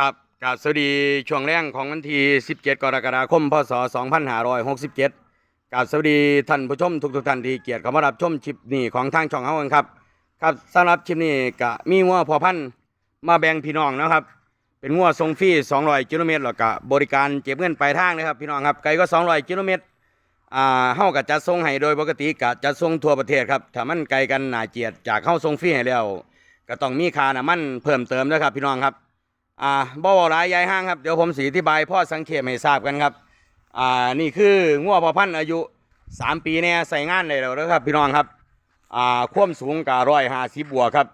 ครับกาบสวัสดีช่วงแรงของวันที่ 17 กรกฎาคม พศ 2567กราบสวัสดีท่านผู้ชมทุกๆท่านที่เกียรติเข้ามารับชมคลิปนี้ของทางช่องเฮากันครับ ครับสำหรับคลิปนี้ก็มีงัวพอพันมาแบ่งพี่น้องนะครับ เป็นงัวทรงฟรี200กิโลเมตรแล้วก็บริการเก็บเงินปลายทางนะครับพี่น้องครับไกลก็ 200กิโลเมตรอ่าเฮาก็จัดส่งให้โดยปกติก็จัดส่งทั่วประเทศครับถ้ามันไกลกันหนาเจียดจากเฮาส่งฟรีให้แล้ว ก็ต้องมีค่าน้ำมันเพิ่มเติมนะครับพี่น้องครับ อ่าบ่เว้าหลายยายห้างครับ เดี๋ยวผมสีอธิบายพ่อสังเขปให้ทราบกันครับ อ่า นี่คืองัวพอพันธุ์อายุ3ปีเนี่ยใส่งานได้แล้วนะครับ พี่น้องครับ อ่าความสูงก็ร้อยห้าสิบบวครับ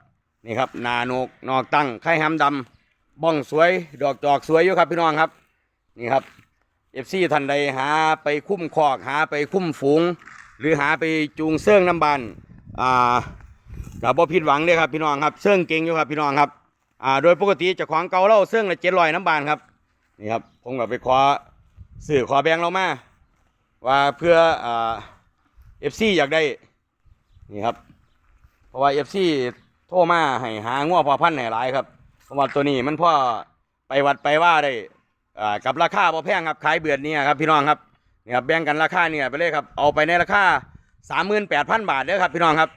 นี่ครับ นาโหนกนอกตั้ง ไข่หำดำบ้องสวย ดอกจอกสวยอยู่ครับพี่น้องครับ นี่ครับเอฟซีท่านใดหาไปคุ้มคอกหาไปคุ้มฝูง หรือหาไปจูงเสื่องน้ำบานอ่ากับบ่ผิดหวังเลยครับพี่น้องครับเสื่องเก่งอยู่ครับพี่น้องครับ อ่าโดยปกติจะของเกาเล่าเสื่องละเจ็ดร้อยน้ำบานครับนี่ครับผมก็ไปขอสื่อขอแบงเรามาว่าเพื่ออ่าเอฟซีอยากได้นี่ครับ เพราะว่าเอฟซีโทรมาให้หาง้อพอพันธุ์ให้หลายครับเพราะว่าตัวนี้มันพ่อไปวัดไปว่าได้อ่ากับราคาพอแพงครับขายเบือดเนี่ยครับพี่น้องครับนี่ครับแบ่งกันราคาเนี่ยไปเลยครับเอาไปในราคาสามหมื่นแปดพันบาทเด้อครับพี่น้องครับ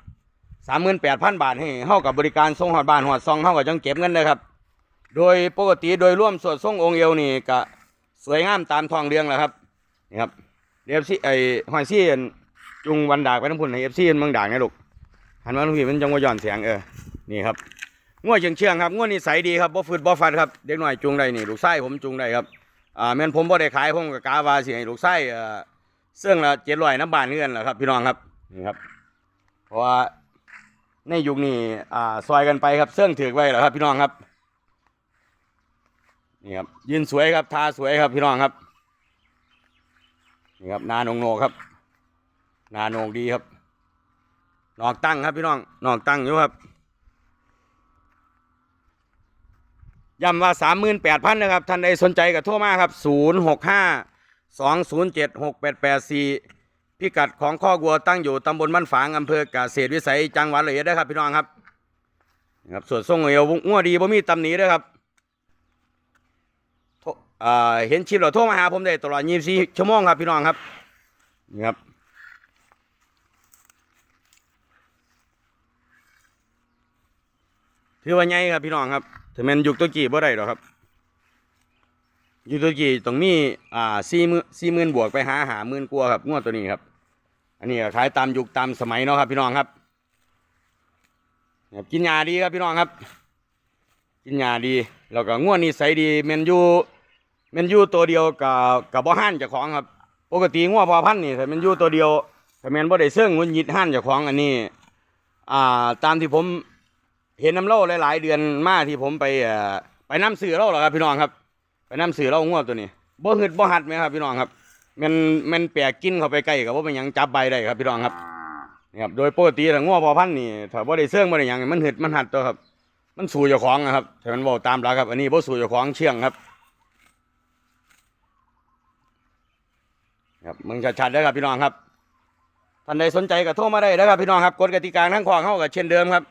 สามหมื่นแปดพันบาทให้เท่ากับบริการส่งหอดบ้านหอดซองเท่ากับจังเก็บเงินเลยครับ โดยปกติโดยร่วมส่วนส่งองค์เอวนี่ก็สวยงามตามทองเรืองแหละครับนี่ครับเอฟซีไอหอยซี่จุงวันดากไปน้ำพุ่นในเอฟซีเมืองด่างนี่ยลูกหันมาลูกพี่มันจังว่าย้อนเสียงเออนี่ครับง่วเชียงเชียงครับง่วนี่ใสดีครับบ่ฟืดบ่ฟัดครับเด็กหน่อยจุงได้นี่ลูกไส้ผมจุงได้ครับอ่าแม่นผมบ่ได้ขายผมกับกาวาเสิให้ลูกไส้เอ่อเสื่องละเจ็ดร้อยน้ำบานเงื่อนแหละครับพี่น้องครับนี่ครับเพราะว่า ในยุคนี้อ่าซอยกันไปครับเสื่องถือไว้แหละครับ พี่น้องครับนี่ครับยืนสวยครับทาสวยครับพี่น้องครับนี่ครับนาโนงโนครับ นาโนกดีครับนอกตั้งครับพี่น้องนอกตั้งอยู่ครับย้ำว่าสามหมื่นแปดพันนะครับท่านใดสนใจกับทั่วมาครับศูนย์หกห้าสองศูนย์เจ็ดหกแปดแปดสี่ พิกัดของข้อวัวตั้งอยู่ตำบลบ้านฝางอำเภอกเกษตรวิสัยจังหวัดเลยนะครับพี่น้องครับนะครับส่วนส่งเอวงัวดีบ่มีตำหนิเด้วยครับอ่าเห็นคลิปเราโทรมาหาผมได้ตลอด 24 ชั่วโมงครับพี่น้องครับนี่ครับถือว่าใหญ่ครับพี่น้องครับถึงแม้นยุคตัวกี่บ่ได้หรอกครับยุคตัวกี่ต้องมีอ่าสี่มื่นสี่หมื่นบวกไปหาหาหมื่นกว่าครับงวดตัวนี้ครับ อันนี้ขายตามยุคตามสมัยเนาะครับ พี่น้องครับครับกินยาดีครับพี่น้องครับ กินยาดีแล้วก็ง่วดนี้ใสดีแมนยูแมนยูตัวเดียวกับกับบ่ห้านเจ้าของครับ ปกติง่วดพอพันนี่ถ้าแมนยูตัวเดียวถ้าแมนบ่ได้เสื่องงุนยิดห้านเจ้าของอันนี้ อ่าตามที่ผมเห็นน้ำเล่าหลายๆเดือนมาที่ผมไปไปน้ำสื่อเล่าหรอครับพี่น้องครับ ไปน้ำสื่อเล่าง่วดตัวนี้บ่หึดบ่หัดไหมครับพี่น้องครับ มันมันแปลกกินเข้าไปใกล้กับว่าเป็นหยังจับใบได้ครับพี่น้องครับนี่ครับโดยปกติถ้างวพอพันธุ์นี่ถ้าบ่ได้เสื่องบ่ได้หยังมันหึดมันหัดตัวครับ มันสู่เจ้าของนะครับถ้ามันบอกตามหลักครับ อันนี้บ่สู่เจ้าของเชื่องครับครับมึงชัดๆได้อครับพี่น้องครับท่านใดสนใจก็โทรมาได้นะครับพี่น้องครับกฎกติกาทั้งขวางเข้ากับเช่นเดิมครับ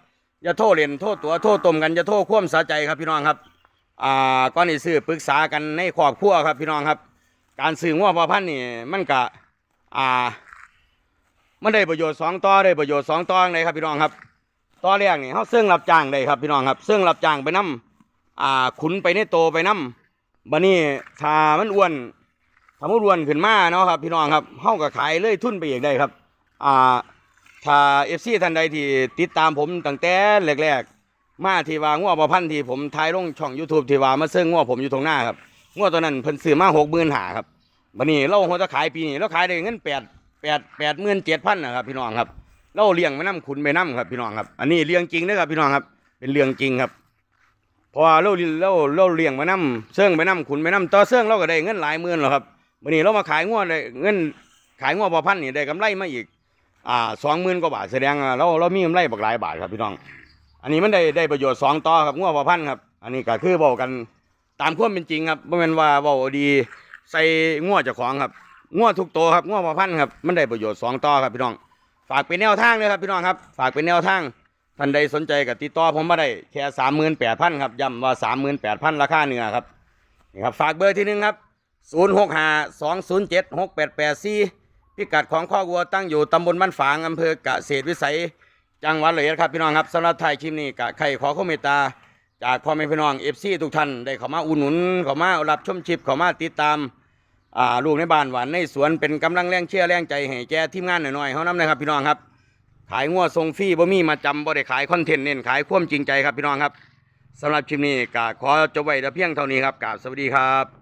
อย่าโทษเล่นโทษตัวโทษตมกันอย่าโทษคว่ำสาใจครับพี่น้องครับอ่าก่อนที่ซื้อปรึกษากันในครอบครัวครับพี่น้องครับ การซื้องัวพอพันธ์นี่มันก็อ่ามันได้ประโยชน์สองต่อได้ประโยชน์สองต่อเลยครับพี่น้องครับต่อแรกนี่เขาเสื่องรับจ้างได้ครับพี่น้องครับเสื่องรับจ้างไปนํอ่าขุนไปในโตไปนํบัดนี้ถ้ามันอ้วนถ้ามันอ้วนขึ้นมาเนาะครับ พี่น้องครับเขาก็ขายเลยทุนไปอีกได้ครับอ่าถ้าเอฟซีท่านใดที่ติดตามผมตั้งแต่แรกๆมาที่ว่างัวประพันธ์ที่ผมถ่ายลงช่อง YouTube ที่ว่ามาเซิ่งงัวผมอยู่ตรงหน้าครับ งัวตัวนั้นเพิ่นซื้อมาหกหมื่นหาครับบัดนี้เราหัวจะขายปีนี้เราขายได้เงินแปดแปดแปดหมื่นเจ็ดพันนะครับพี่น้องครับ เราเลี้ยงไปน้ำขุนไปน้ำครับพี่น้องครับ อันนี้เลี้ยงจริงนะครับพี่น้องครับ เป็นเรื่องจริงครับพราะว่าเราเราเราเลี้ยงไปน้ำเสื่องไปน้ำขุนไปน้ำต่อเสื่องเราก็ได้เงินหลายหมื่นหรอกครับบัดนี้เรามาขายงัวได้เงินขายงวประพันนี่ได้กำไรมาอีกอ่าสองหมื่นกว่าบาทแสดงเราเรามีกำไรบักหลายบาทครับพี่น้อง อันนี้มันได้ได้ประโยชน์สองต่อครับงัวพอพันครับ อันนี้ก็คือบอกกัน ตามความเป็นจริงครับไม่เป็นว่าเว่าดี ใส่งัวเจ้าของครับงัวทุกตัวครับงัวพอพันธุ์ครับมันได้ประโยชน์สองต่อครับพี่น้อง ฝากเป็นแนวทางเลยครับพี่น้องครับ ฝากเป็นแนวทางท่านใดสนใจกับติดต่อผมมาได้แค่สามหมื่นแปดพันครับย้ำว่าสามหมื่นแปดพันราคาเนื้อครับนี่ครับฝากเบอร์ที่หนึ่งครับศูนย์หกห้าสองศูนย์เจ็ดหกแปดแปดสี่พิกัดของข้อวัวตั้งอยู่ตำบลบ้านฝางอำเภอกเกษตรวิสัย จังหวัดเลยครับพี่น้องครับสำหรับไทยคลิปนี้กะใครขอข้อเมตตา จากพ่อแม่พี่น้องเอฟซีทุกท่านได้เข้ามาอุดหนุนเข้ามารับชมชิปเข้ามาติดตามอ่าลูกในบ้านหวานในสวนเป็นกำลังแรงเชื่อแรงใจให้แกทีมงานหน่อยๆเขานำนะครับพี่น้องครับ ขายงัวทรงฟรีบ่มีมาจำบ่ได้ขายคอนเทนต์เน้นขายความจริงใจครับพี่น้องครับสำหรับคลิปนี้ก็ขอจบไว้แต่เพียงเท่านี้ครับกราบสวัสดีครับ